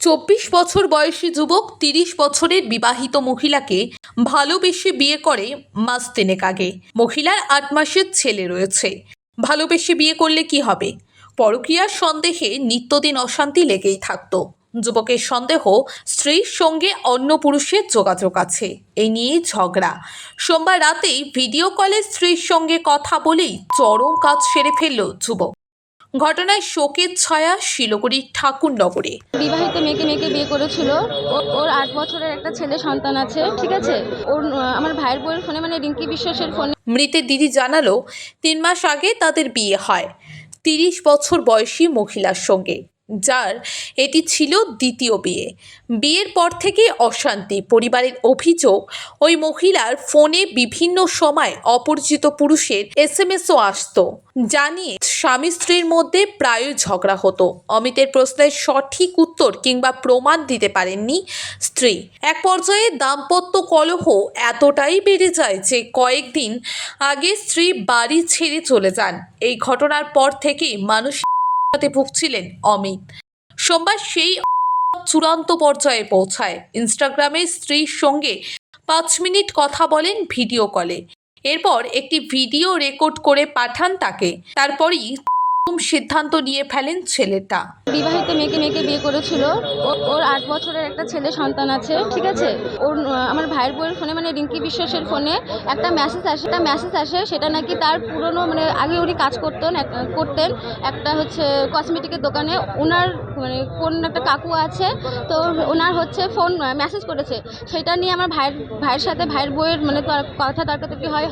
চব্বিশ বছর বয়সী যুবক তিরিশ বছরের বিবাহিত মহিলাকে ভালোবেসে বিয়ে করে মাস তিনেক আগে। মহিলার আট মাসের ছেলে রয়েছে। ভালোবেসে বিয়ে করলে কি হবে? পরকীয়ার সন্দেহে নিত্যদিন অশান্তি লেগেই থাকতো। যুবকের সন্দেহ, স্ত্রীর সঙ্গে অন্য পুরুষের যোগাযোগ আছে। এই নিয়ে ঝগড়া। সোমবার রাতেই ভিডিও কলে স্ত্রীর সঙ্গে কথা বলেই চরম কাজ সেরে ফেলল যুবক। ঘটনায় শোকের ছায়া ঠাকুর নগরে বিবাহিত মেয়েকে মেয়েকে বিয়ে করেছিল। ওর আট বছরের একটা ছেলে সন্তান আছে ঠিক আছে? ওর আমার ভাইয়ের বউয়ের ফোনে মানে রিঙ্কি বিশ্বাসের ফোনে মৃতের দিদি জানালো তিন মাস আগে তাদের বিয়ে হয়। তিরিশ বছর বয়সী মহিলার সঙ্গে। যার এটি ছিল দ্বিতীয় বিয়ে। বিয়ের পর থেকে অশান্তি, পরিবারের অভিযোগ, ওই মহিলার ফোনে বিভিন্ন সময় অপরিচিত পুরুষের এস এম এসও আসতো। জানিয়ে স্বামী স্ত্রীর মধ্যে প্রায় ঝগড়া হতো। অমিতের প্রশ্নের সঠিক উত্তর কিংবা প্রমাণ দিতে পারেননি স্ত্রী। এক পর্যায়ে দাম্পত্য কলহ এতটাই বেড়ে যায় যে কয়েকদিন আগে স্ত্রী বাড়ি ছেড়ে চলে যান। এই ঘটনার পর থেকেই মানুষ ভুগছিলেন অমিত সোমবার সেই চূড়ান্ত পর্যায়ে পৌঁছায়। ইনস্টাগ্রামে স্ত্রীর সঙ্গে পাঁচ মিনিট কথা বলেন ভিডিও কলে। এরপর একটি ভিডিও রেকর্ড করে পাঠান তাকে। তারপরই সিদ্ধান্ত নিয়ে ফেলেন ছেলেটা। বিবাহিত মেয়েকে মেয়েকে বিয়ে করেছিল। ওর আট বছরের একটা ছেলে সন্তান আছে, ঠিক আছে? ওর আমার ভাইয়ের বউয়ের ফোনে মানে রিঙ্কি বিশ্বাসের ফোনে একটা মেসেজ আসে। একটা মেসেজ আসে, সেটা নাকি তার পুরনো মানে আগে উনি কাজ করতেন করতেন একটা হচ্ছে কসমেটিকের দোকানে। ওনার মানে কোন একটা কাকু আছে, তো ওনার হচ্ছে ফোন মেসেজ করেছে। সেটা নিয়ে আমার ভাইয়ের ভাইয়ের সাথে ভাইয়ের বউয়ের মানে কথা তর্কাতর্কি হয়-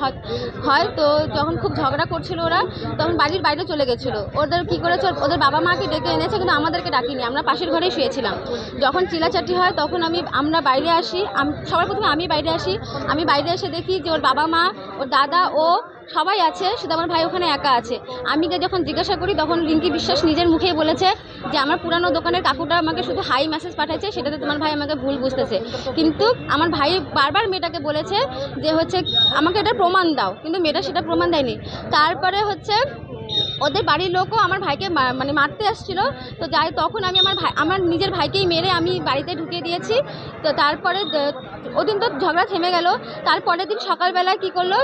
হয় তো যখন খুব ঝগড়া করছিল ওরা, তখন বাড়ির বাইরে চলে গেছিল। ওদের কি করেছে ওদের বাবা মাকে ডেকে এনেছে, কিন্তু আমাদেরকে ডাকিনি। আমরা পাশের ঘরেই শুয়েছিলাম। যখন চিলাচাটি হয়, তখন আমি, আমরা বাইরে আসি সবার প্রথমে আমি বাইরে আসি। আমি বাইরে এসে দেখি যে ওর বাবা মা, ওর দাদা, ও সবাই আছে, শুধু আমার ভাই ওখানে একা আছে। আমি যখন জিজ্ঞাসা করি, তখন রিঙ্কি বিশ্বাস নিজের মুখেই বলেছে যে, আমার পুরানো দোকানের কাকুটা আমাকে শুধু হাই মেসেজ পাঠাচ্ছে সেটাতে তোমার ভাই আমাকে ভুল বুঝতেছে। কিন্তু আমার ভাই বারবার মেয়েটাকে বলেছে যে, হচ্ছে, আমাকে এটা প্রমাণ দাও। কিন্তু মেয়েটা সেটা প্রমাণ দেয়নি। তারপরে হচ্ছে, ওদের বাড়ির লোকও আমার ভাইকে মানে মারতে আসছিল। তো যাই তখন আমি আমার ভাই, আমার নিজের ভাইকেই মেরে আমি বাড়িতে ঢুকিয়ে দিয়েছি। তো তারপরে ওদিন তো ঝগড়া থেমে গেল। তারপরের দিন সকালবেলা কি করল?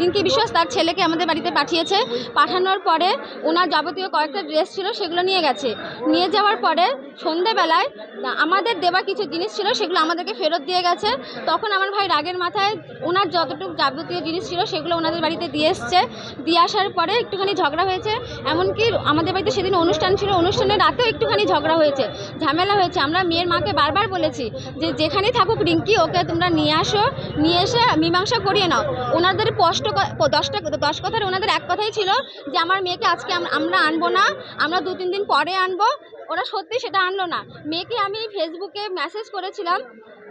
রিঙ্কি বিশ্বাস তার ছেলেকে আমাদের বাড়িতে পাঠিয়েছে। পাঠানোর পরে ওনার যাবতীয় কয়েকটা ড্রেস ছিল সেগুলো নিয়ে গেছে। নিয়ে যাওয়ার পরে সন্ধেবেলায় আমাদের দেওয়া কিছু জিনিস ছিল সেগুলো আমাদেরকে ফেরত দিয়ে গেছে। তখন আমার ভাই রাগের মাথায় ওনার যতটুকু যাবতীয় জিনিস ছিল সেগুলো ওনাদের বাড়িতে দিয়ে এসছে। দিয়ে আসার পরে একটুখানি ঝগড়া হয়েছে। এমনকি আমাদের বাড়িতে সেদিন অনুষ্ঠান ছিল। অনুষ্ঠানের রাতেও একটুখানি ঝগড়া হয়েছে। ঝামেলা হয়েছে। আমরা মেয়ের মাকে বারবার বলেছি যে যেখানেই থাকুক রিঙ্কি ওকে তোমরা নিয়ে আসো, নিয়ে এসে মীমাংসা করিয়ে নাও। ওনাদের স্পষ্ট ক- দশটা, দশ কথার ওনাদের এক কথাই ছিল যে আমার মেয়েকে আজকে আমরা আনব না, আমরা দু, তিন দিন পরে আনব। ওরা সত্যি সেটা আনলো না। মেয়েকে আমি ফেসবুকে মেসেজ করেছিলাম।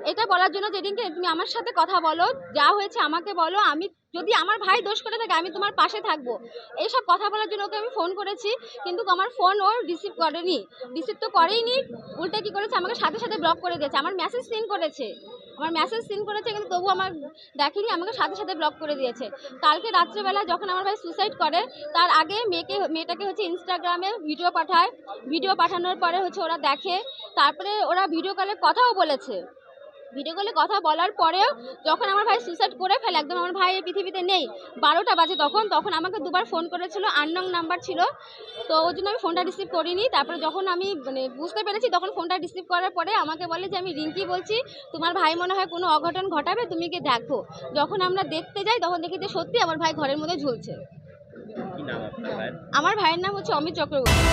এটা বলার জন্য যেদিনকে তুমি আমার সাথে কথা বলো, যা হয়েছে আমাকে বলো, আমি যদি আমার ভাই দোষ করে থাকে, আমি তোমার পাশে থাকব। এইসব কথা বলার জন্য ওকে আমি ফোন করেছি, কিন্তু আমার ফোন ও রিসিভ করেনি। রিসিভ তো করেইনি, উল্টে কী করেছে? আমাকে সাথে সাথে ব্লক করে দিয়েছে। আমার মেসেজ সিন করেছে। আমার মেসেজ সিন করেছে, কিন্তু তবু আমার দেখেনি, আমাকে সাথে সাথে ব্লক করে দিয়েছে। কালকে রাত্রেবেলা যখন আমার ভাই সুসাইড করে, তার আগে মেয়েকে, মেয়েটাকে হচ্ছে ইনস্টাগ্রামে ভিডিও পাঠায়। ভিডিও পাঠানোর পরে হচ্ছে ওরা দেখে, তারপরে ওরা ভিডিও কলে কথাও বলেছে। ভিডিও কলে কথা বলার পরেও যখন আমার ভাই সুসাইড করে ফেলে একদম আমার ভাই পৃথিবীতে নেই বারোটা বাজে তখন তখন আমাকে দুবার ফোন করেছিল আননং নাম্বার ছিল। তো ওই জন্য আমি ফোনটা রিসিভ করিনি। তারপরে যখন আমি মানে বুঝতে পেরেছি তখন ফোনটা রিসিভ করার পরে আমাকে বলে যে আমি রিঙ্কি বলছি তোমার ভাই মনে হয় কোনো অঘটন ঘটাবে তুমি গিয়ে দেখো। যখন আমরা দেখতে যাই তখন দেখি যে সত্যি আমার ভাই ঘরের মধ্যে ঝুলছে। কি আমার ভাইয়ের নাম হচ্ছে অমিত চক্রবর্তী।